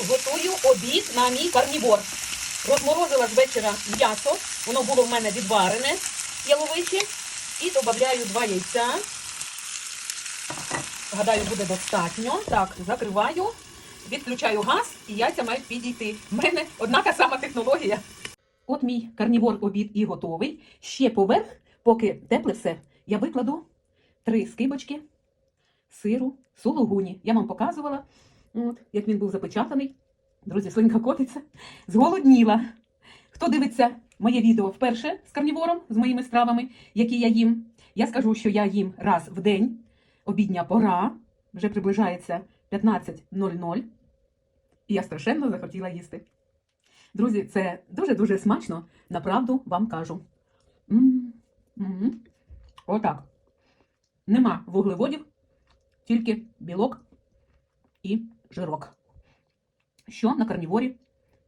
готую обід на мій карнівор. Розморозила з вечора м'ясо, воно було в мене відварене яловиче. І додаю два яйця. Гадаю, буде достатньо. Так, закриваю, відключаю газ і яйця мають підійти. У мене одна та сама технологія. От мій карнівор обід і готовий. Ще поверх, поки тепле все, я викладу три скибочки сиру сулугуні. Я вам показувала, от, як він був запечатаний. Друзі, слинка котиться. Зголодніла. Хто дивиться моє відео вперше з карнівором, з моїми стравами, які я їм, я скажу, що я їм раз в день. Обідня пора, вже приближається 15.00. І я страшенно захотіла їсти. Друзі, це дуже-дуже смачно, направду вам кажу. М, м. Отак. Нема вуглеводів, тільки білок і жирок. Що на карніворі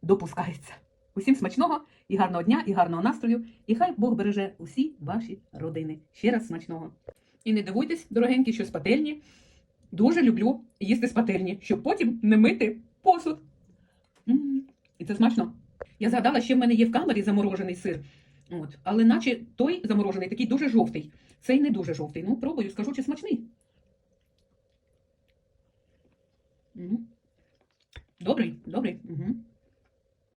допускається. Усім смачного і гарного дня, і гарного настрою, і хай Бог береже усі ваші родини. Ще раз смачного. І не дивуйтесь, дорогенькі, що з пательні. Дуже люблю їсти з пательні, щоб потім не мити посуд. М, І це смачно. Я згадала, що в мене є в камері заморожений сир. От. Але наче той заморожений такий дуже жовтий. Цей не дуже жовтий. Ну, пробую, скажу, чи смачний. Добрий, добрий. Угу.